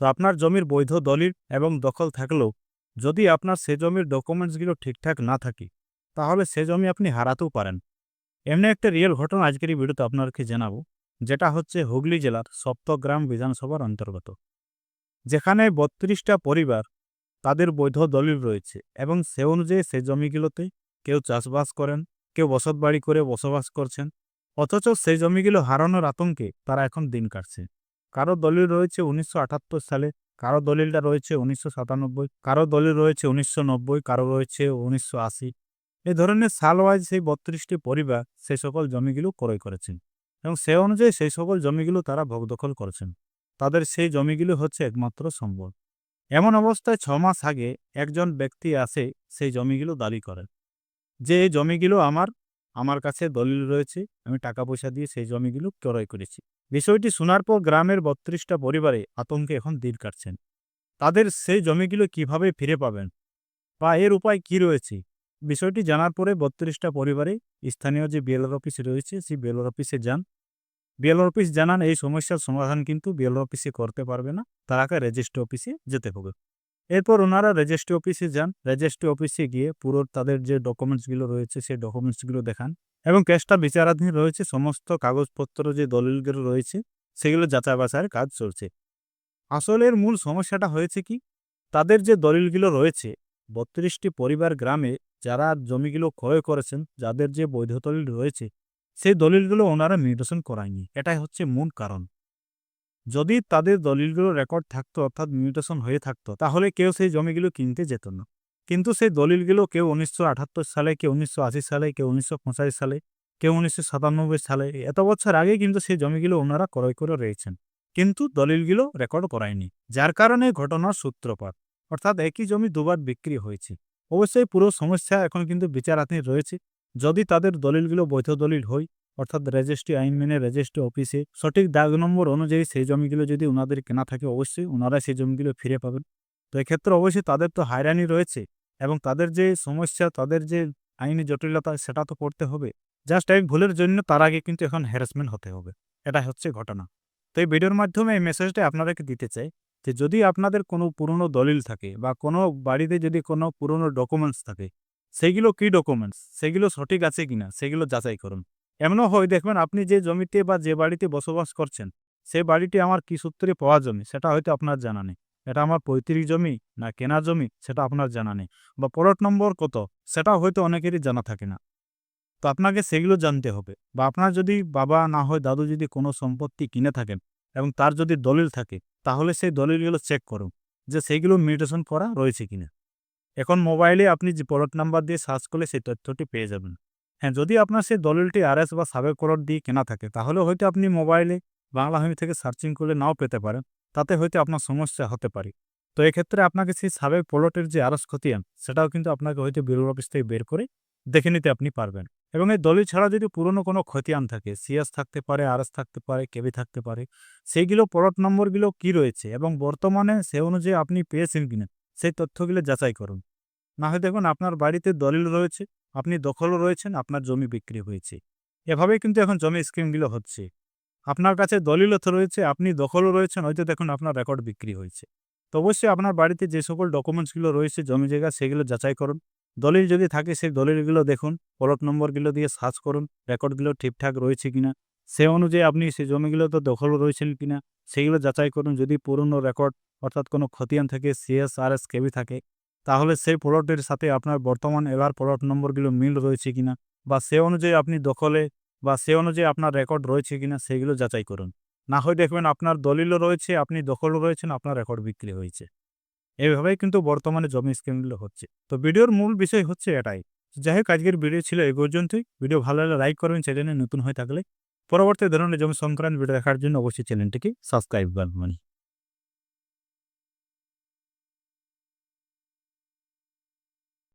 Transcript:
তো আপনার জমির বৈধ দলিল এবং দখল থাকলেও যদি আপনার সে জমির ডকুমেন্টসগুলো ঠিকঠাক না থাকে, তাহলে সে জমি আপনি হারাতেও পারেন। এমনি একটা রিয়েল ঘটনা আজকের এই ভিডিওতে আপনাদেরকে জানাব, যেটা হচ্ছে হুগলি জেলার সপ্তগ্রাম বিধানসভার অন্তর্গত। যেখানে বত্রিশটা পরিবার তাদের বৈধ দলিল রয়েছে এবং সে অনুযায়ী সে জমিগুলোতে কেউ চাষবাস করেন, কেউ বসতবাড়ি করে বসবাস করছেন, অথচ সেই জমিগুলো হারানোর আতঙ্কে তারা এখন দিন কাটছে। কারও দলিল রয়েছে উনিশশো আটাত্তর সালে, কারও দলিলটা রয়েছে উনিশশো সাতানব্বই, কারও দলিল রয়েছে উনিশশো নব্বই, কারও রয়েছে উনিশশো এই ধরনের সাল ওয়াইজ সেই বত্রিশটি পরিবার সেই সকল জমিগুলো ক্রয় করেছেন এবং সে অনুযায়ী সেই সকল জমিগুলো তারা ভোগদখল করেছেন। তাদের সেই জমিগুলো হচ্ছে একমাত্র সম্বল। এমন অবস্থায় ছ মাস আগে একজন ব্যক্তি আসে সেই জমিগুলো দাবি করেন যে, এই জমিগুলো আমার আমার কাছে দলিল রয়েছে, আমি টাকা পয়সা দিয়ে সেই জমিগুলো ক্রয় করেছি। বিষয়টি শোনার পর গ্রামের বত্রিশটা পরিবারে আতঙ্কে এখন দিন কাটছেন। তাদের সেই জমিগুলো কীভাবে ফিরে পাবেন? বা এর উপায় কি রয়েছে? বিষয়টি জানার পরে বত্রিশটা পরিবারে স্থানীয় যে বিএলআর অফিস রয়েছে, সেই বিএলআর অফিসে যান। বিএলআর অফিস জানান, এই সমস্যার সমাধান কিন্তু বিএলআর অফিসে করতে পারবে না। তারাকে রেজিস্ট্রি অফিসে যেতে হবে। এরপর ওনারা রেজিস্ট্রি অফিসে যান। রেজিস্ট্রি অফিসে গিয়ে পুরো তাদের যে ডকুমেন্টসগুলো রয়েছে, সেই ডকুমেন্টসগুলো দেখান। এবং কেসটা বিচারাধীন রয়েছে, সমস্ত কাগজপত্র যে দলিলগুলো রয়েছে, সেগুলো যাচাই বাছাইয়ের কাজ চলছে। আসলে এর মূল সমস্যাটা হয়েছে কি? তাদের যে দলিলগুলো রয়েছে, বত্রিশটি পরিবার গ্রামে যারা জমিগুলো ক্রয় করেছেন, যাদের যে বৈধ দলিল রয়েছে, সেই দলিলগুলো ওনারা নির্দেশন করায়নি। এটাই হচ্ছে মূল কারণ। যদি তাদের দলিলগুলো রেকর্ড থাকতো, অর্থাৎ মিউটেশন হয়ে থাকতো, তাহলে কেউ সেই জমিগুলো কিনতে যেত না। কিন্তু সেই দলিলগুলো কেউ উনিশশো আটাত্তর সালে, কেউ উনিশশো আশি সালে, কেউ উনিশশো পঁচাশি সালে, কেউ উনিশশো সাতানব্বই সালে, এত বছর আগে কিন্তু সেই জমিগুলো ওনারা ক্রয় করে রয়েছেন। কিন্তু দলিলগুলো রেকর্ড করায়নি, যার কারণে ঘটনার সূত্রপাত। অর্থাৎ একই জমি দুবার বিক্রি হয়েছে। অবশ্যই পুরো সমস্যা এখন কিন্তু বিচারাধীন রয়েছে। যদি তাদের দলিলগুলো বৈধ দলিল হয়, অর্থাৎ রেজিস্ট্রি আইন মেনে রেজিস্ট্রি অফিসে সঠিক দাগ নম্বর অনুযায়ী সেই জমিগুলো যদি ওনাদের কেনা থাকে, অবশ্যই ওনারা সেই জমিগুলো ফিরে পাবেন। তো এক্ষেত্রে অবশ্যই তাদের তো হায়রানি রয়েছে। এবং তাদের যে সমস্যা, তাদের যে আইনি জটিলতা, সেটা তো করতে হবে। জাস্ট এক ভুলের জন্য তার আগে কিন্তু এখন হ্যারাসমেন্ট হতে হবে। এটা হচ্ছে ঘটনা। তো এই ভিডিওর মাধ্যমে এই মেসেজটা আপনাদেরকে দিতে চাই যে, যদি আপনাদের কোনো পুরনো দলিল থাকে বা কোনো বাড়িতে যদি কোনো পুরনো ডকুমেন্টস থাকে, সেগুলো কি ডকুমেন্টস সেগুলো সঠিক আছে কিনা? সেগুলো যাচাই করুন। এমনও হয়, দেখবেন আপনি যে জমিতে বা যে বাড়িতে বসবাস করছেন সেই বাড়িটি আমার কি সূত্রে পাওয়া জমি সেটা হয়তো আপনার জানা নেই। এটা আমার পৈতৃক জমি না কেনা জমি, সেটা আপনার জানা নেই। বা পলট নম্বর কত, সেটা হয়তো অনেকেরই জানা থাকে না। তো আপনাকে সেগুলো জানতে হবে। বা আপনার যদি বাবা না হয়, দাদু যদি কোনো সম্পত্তি কিনে থাকেন এবং তার যদি দলিল থাকে, তাহলে সেই দলিলগুলো চেক করুন যে সেইগুলো মিউটেশন করা রয়েছে কিনা। এখন মোবাইলে আপনি যে পলট নাম্বার দিয়ে সার্চ করলে সেই তথ্যটি পেয়ে যাবেন। হ্যাঁ যদি আপনার সেই দলিলটি আরএস বা সাবেক পলট দিয়ে কেনা থাকে, তাহলে হয়তো আপনি মোবাইলে বাংলা ভূমি থেকে সার্চিং করলে নাও পেতে পারেন। তাতে হয়তো আপনার সমস্যা হতে পারে। তো এক্ষেত্রে আপনাকে সেই সাবেক পলটের যে আরস খতিয়ান সেটাও কিন্তু আপনাকে হয়তো বিরোধ অফিস থেকে বের করে দেখে নিতে আপনি পারবেন। এবং এই দলিল ছাড়া যদি পুরনো কোনো খতিয়ান থাকে সিএস থাকতে পারে আরএস থাকতে পারে, কেবি থাকতে পারে, সেইগুলো পলট নম্বরগুলো কি রয়েছে এবং বর্তমানে সে অনুযায়ী আপনি পেয়েছেন কিনা, সেই তথ্যগুলো যাচাই করুন। না হয় দেখুন, আপনার বাড়িতে দলিল রয়েছে, আপনি দখলও রয়েছেন, আপনার জমি বিক্রি হয়েছে। এভাবেই কিন্তু এখন জমি স্কিমগুলো হচ্ছে। আপনার কাছে দলিলও তো রয়েছে, আপনি দখলও রয়েছেন, হয়তো দেখুন আপনার রেকর্ড বিক্রি হয়েছে। তো অবশ্যই আপনার বাড়িতে যে সকল ডকুমেন্টসগুলো রয়েছে, জমি জায়গা, সেগুলো যাচাই করুন। দলিল যদি থাকে, সেই দলিলগুলো দেখুন, পলট নম্বরগুলো দিয়ে সার্চ করুন রেকর্ডগুলো ঠিকঠাক রয়েছে কিনা। সে অনুযায়ী আপনি সেই জমিগুলো তো দখলও রয়েছেন কিনা সেইগুলো যাচাই করুন। যদি পুরনো রেকর্ড অর্থাৎ কোনো খতিয়ান থাকে সিএস আর এস কেবি থাকে, তাহলে সেই প্লটের সাথে আপনার বর্তমান এবার প্লট নম্বরগুলো মিল রয়েছে কিনা, বা সে অনুযায়ী আপনি দখলে বা সে অনুযায়ী আপনার রেকর্ড রয়েছে কিনা সেগুলো যাচাই করুন। না হয় দেখবেন আপনার দলিলও রয়েছে, আপনি দখলও রয়েছেন, আপনার রেকর্ড বিক্রি হয়েছে। এইভাবেই কিন্তু বর্তমানে জমি স্কিমগুলো হচ্ছে। তো ভিডিওর মূল বিষয় হচ্ছে এটাই। যাই হোক, আজকের ভিডিও ছিল এই পর্যন্তই। ভিডিও ভালো লাগলে লাইক করবেন চ্যানেলে নতুন হয়ে থাকলে পরবর্তী ধরনের জমি সংক্রান্ত ভিডিও দেখার জন্য অবশ্যই চ্যানেলটিকে সাবস্ক্রাইব করবেন